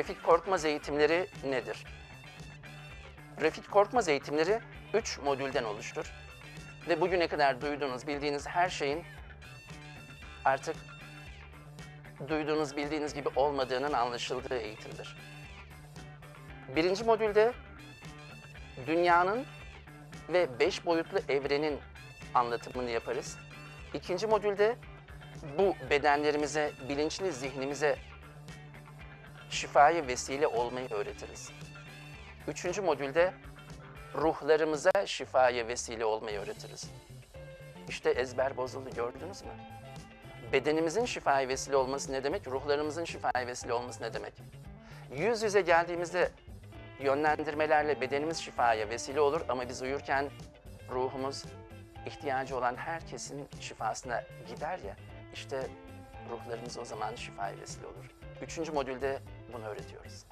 Refik Korkmaz eğitimleri nedir? Refik Korkmaz eğitimleri 3 modülden oluştur. Ve bugüne kadar duyduğunuz, bildiğiniz her şeyin artık duyduğunuz, bildiğiniz gibi olmadığının anlaşıldığı eğitimdir. Birinci modülde dünyanın ve beş boyutlu evrenin anlatımını yaparız. İkinci modülde bu bedenlerimize, bilinçli zihnimize şifaya vesile olmayı öğretiriz. Üçüncü modülde ruhlarımıza şifaya vesile olmayı öğretiriz. İşte ezber bozuldu gördünüz mü? Bedenimizin şifaya vesile olması ne demek? Ruhlarımızın şifaya vesile olması ne demek? Yüz yüze geldiğimizde yönlendirmelerle bedenimiz şifaya vesile olur ama biz uyurken ruhumuz ihtiyacı olan herkesin şifasına gider ya. İşte ruhlarımız o zaman şifaya vesile olur. Üçüncü modülde bunu öğretiyoruz.